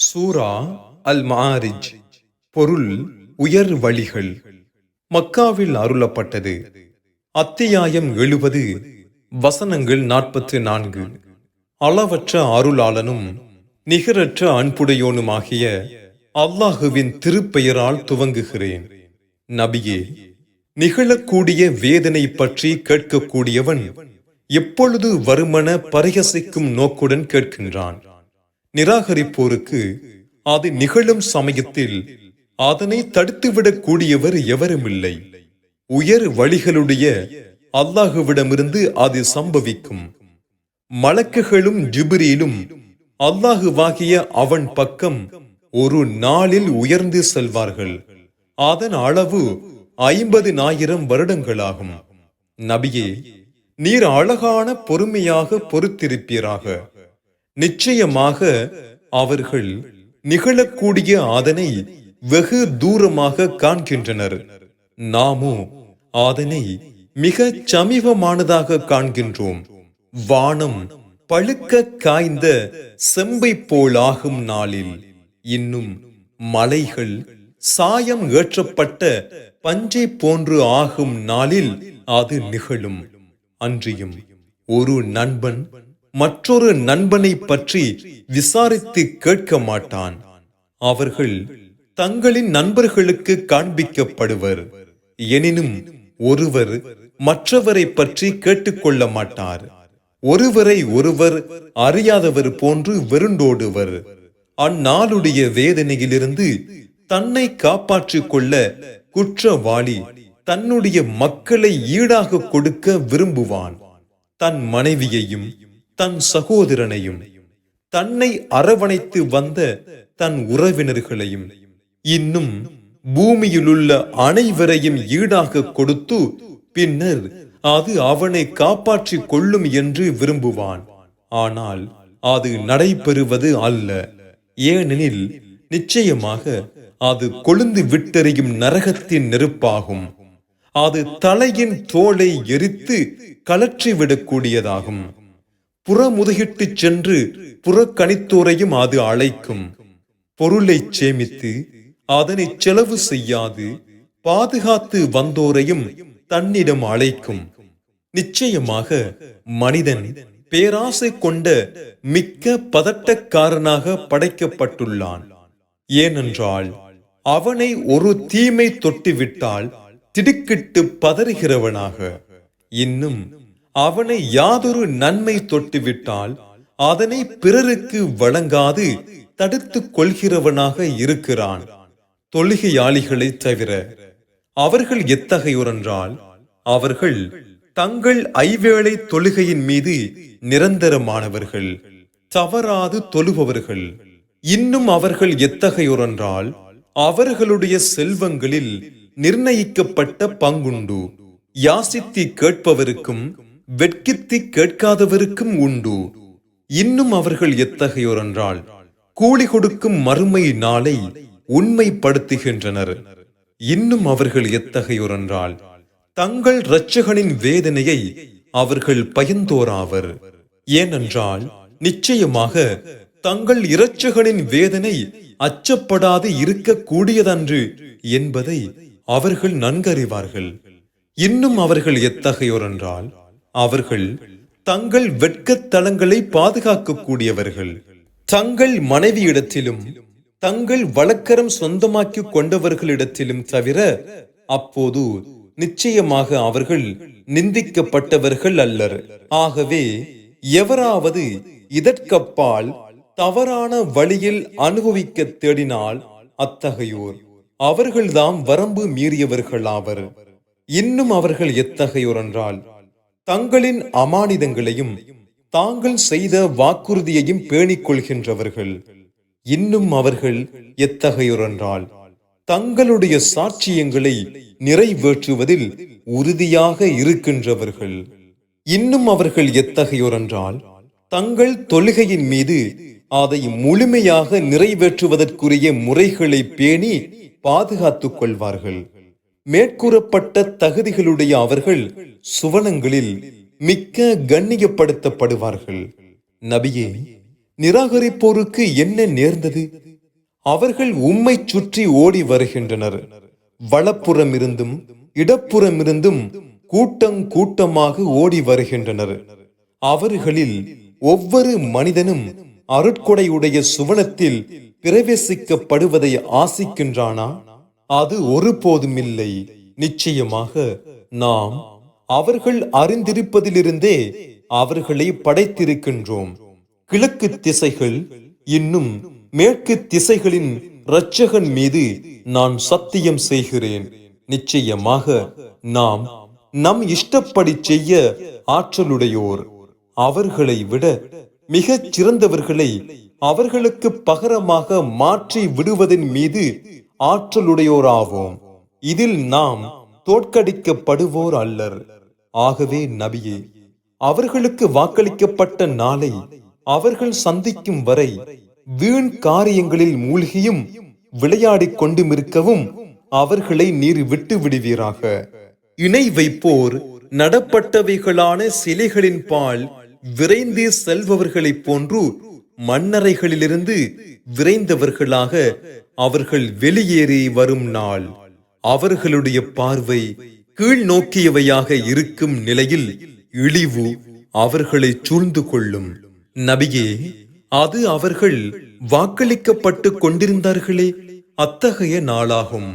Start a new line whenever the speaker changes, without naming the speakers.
சூரா அல் மாரிஜ் பொருள் உயர் வழிகள். மக்காவில் அருளப்பட்டது. அத்தியாயம் எழுபது வசனங்கள் நாற்பத்து நான்கு. அளவற்ற அருளாளனும் நிகரற்ற அன்புடையோனுமாகிய அல்லாஹுவின் திருப்பெயரால் துவங்குகிறேன். நபியே நிகழக்கூடிய வேதனை பற்றி கேட்கக்கூடியவன் எப்பொழுது வருமன பரிகசிக்கும் நோக்குடன் கேட்கின்றான். நிராகரிப்போருக்கு அது நிகழும் சமயத்தில் அதனை தடுத்துவிடக் கூடியவர் எவருமில்லை. உயர் வழிகளுடைய அல்லாஹுவிடமிருந்து அது சம்பவிக்கும். மலக்குகளும் ஜிபிரியிலும் அல்லாஹுவாகிய அவன் பக்கம் ஒரு நாளில் உயர்ந்து செல்வார்கள். அதன் அளவு ஐம்பது ஆயிரம் வருடங்களாகும். நபியே நீர் அழகான பொறுமையாக பொறுத்திருப்பீராக. நிச்சயமாக அவர்கள் நிகழக்கூடிய அதனை வெகு தூரமாக காண்கின்றனர். நாமோ அதனை மிக சமீபமானதாக காண்கின்றோம். வானம் பழுக்க காய்ந்த செம்பை போலாகும் நாளில். இன்னும் மலைகள் சாயம் ஏற்றப்பட்ட பஞ்சை போன்று ஆகும் நாளில் அது நிகழும். அன்றியும் ஒரு நண்பன் மற்றொரு நண்பனை பற்றி விசாரித்து கேட்க மாட்டான். அவர்கள் தங்களின் நண்பர்களுக்கு காண்பிக்கப்படுவர். எனினும் ஒருவர் மற்றவரை பற்றி கேட்டுக்கொள்ள மாட்டார். ஒருவரை ஒருவர் அறியாதவர் போன்று வெருண்டோடுவர் அந்நாளுடைய வேதனையிலிருந்து தன்னை காப்பாற்றிக் கொள்ள குற்றவாளி தன்னுடைய மக்களை ஈடாக கொடுக்க விரும்புவான். தன் மனைவியையும் தன் சகோதரனையும் தன்னை அரவணைத்து வந்த தன் உறவினர்களையும் இன்னும் பூமியிலுள்ள அனைவரையும் ஈடாக கொடுத்து பின்னர் அது அவனை காப்பாற்றிக் கொள்ளும் என்று விரும்புவான். ஆனால் அது நடைபெறுவது அல்ல. ஏனெனில் நிச்சயமாக அது கொழுந்து விட்டெறியும் நரகத்தின் நெருப்பாகும். அது தலையின் தோலை எரித்து கலற்றிவிடக்கூடியதாகும் புறமுதுகிட்டு சென்று புறக்கணித்தோரையும் அது அழைக்கும். பொருளை சேமித்து அதனை செலவு செய்யாது. பாதுகாத்து வந்தோரையும் தன்னிடம் அழைக்கும். நிச்சயமாக மனிதன் பேராசை கொண்ட மிக்க பதட்டக்காரனாக படைக்கப்பட்டுள்ளான். ஏனென்றால் அவனை ஒரு தீமை தொட்டுவிட்டால் திடுக்கிட்டு பதறுகிறவனாக. இன்னும் அவனை யாதொரு நன்மை தொட்டுவிட்டால் அதனை பிறருக்கு வழங்காது தடுத்துக் கொள்கிறவனாக இருக்கிறான். தொழுகையாளிகளை தவிர அவர்கள் எத்தகையோரென்றால் அவர்கள் தங்கள் ஐவேளை தொழுகையின் மீது நிரந்தரமானவர்கள் தவறாது தொழுபவர்கள். இன்னும் அவர்கள் எத்தகையோரென்றால் அவர்களுடைய செல்வங்களில் நிர்ணயிக்கப்பட்ட பங்குண்டு. யாசித்தி கேட்பவருக்கும் வெட்கித்தி கேட்காதவருக்கும் உண்டு. இன்னும் அவர்கள் எத்தகையோர் என்றால் கூலி கொடுக்கும் மறுமை நாளை உண்மைப்படுத்துகின்றனர். இன்னும் அவர்கள் எத்தகையோர் என்றால் தங்கள் இரட்சகனின் வேதனையை அவர்கள் பயந்தோராவர் ஏனென்றால் நிச்சயமாக தங்கள் இரட்சகனின் வேதனை அச்சப்படாது இருக்கக்கூடியதன்று என்பதை அவர்கள் நன்கறிவார்கள். இன்னும் அவர்கள் எத்தகையோர் என்றால் அவர்கள் தங்கள் வெட்கத்தலங்களை பாதுகாக்கக்கூடியவர்கள். தங்கள் மனைவியிடத்திலும் தங்கள் வழக்கரம் சொந்தமாக்கி கொண்டவர்களிடத்திலும் தவிர அப்போது நிச்சயமாக அவர்கள் நிந்திக்கப்பட்டவர்கள் அல்லர். ஆகவே எவராவது இதற்கப்பால் தவறான வழியில் அனுபவிக்க தேடினால் அத்தகையோர் அவர்கள்தாம் வரம்பு மீறியவர்களாவர். இன்னும் அவர்கள் எத்தகையோர் என்றால் தங்களின் அமானிதங்களையும் தாங்கள் செய்த வாக்குறுதியையும் பேணிக் கொள்கின்றவர்கள் இன்னும் அவர்கள் எத்தகையோரென்றால் தங்களுடைய சாட்சியங்களை நிறைவேற்றுவதில் உறுதியாக இருக்கின்றவர்கள். இன்னும் அவர்கள் எத்தகையோரென்றால் தங்கள் தொழுகையின் மீது அதை முழுமையாக நிறைவேற்றுவதற்குரிய முறைகளை பேணி பாதுகாத்துக் கொள்வார்கள். மேற்கூறப்பட்ட தகுதிகளுடைய அவர்கள் சுவனங்களில் மிக்க கண்ணியப்படுத்தப்படுவார்கள். நபியே நிராகரிப்போருக்கு என்ன நேர்ந்தது? அவர்கள் உம்மை சுற்றி ஓடி வருகின்றனர். வலப்புறமிருந்தும் இடப்புறமிருந்தும் கூட்டம் கூட்டமாக ஓடி வருகின்றனர். அவர்களில் ஒவ்வொரு மனிதனும் அருட்கொடையுடைய சுவனத்தில் பிரவேசிக்கப்படுவதை ஆசிக்கின்றானா? அது ஒருபோதுமில்லை. நிச்சயமாக நாம் அவர்கள் அறிந்திருப்பதிலிருந்தே அவர்களை படைத்திருக்கின்றோம். கிழக்கு திசைகள் இன்னும் மேற்கு திசைகளின் இரட்சகன் மீது நான் சத்தியம் செய்கிறேன். நிச்சயமாக நாம் நம் இஷ்டப்படி செய்ய ஆற்றலுடையோர். அவர்களை விட மிகச் சிறந்தவர்களை அவர்களுக்கு பகரமாக மாற்றி விடுவதன் மீது ஆற்றலுடையோராவோம். இதில் நாம் தோற்கடிக்கப்படுவோர் அல்லர். ஆகவே நபியே அவர்களுக்கு வாக்களிக்கப்பட்ட நாளை அவர்கள் சந்திக்கும் வரை வீண் காரியங்களில் மூழ்கியும் விளையாடிக் கொண்டுமிருக்கவும் அவர்களை நீர் விட்டு விடுவீராக. இணை வைப்போர் நடப்பட்டவைகளான சிலைகளின் பால் விரைந்து செல்பவர்களைப் போன்று மண்ணறைகளிலிருந்து விரைந்தவர்களாக அவர்கள் வெளியேறி வரும் நாள். அவர்களுடைய பார்வை கீழ் நோக்கியவையாக இருக்கும் நிலையில் இழிவு அவர்களை சூழ்ந்து கொள்ளும். நபியே அது அவர்கள் வாக்களிக்கப்பட்டு கொண்டிருந்தார்களே அத்தகைய நாளாகும்.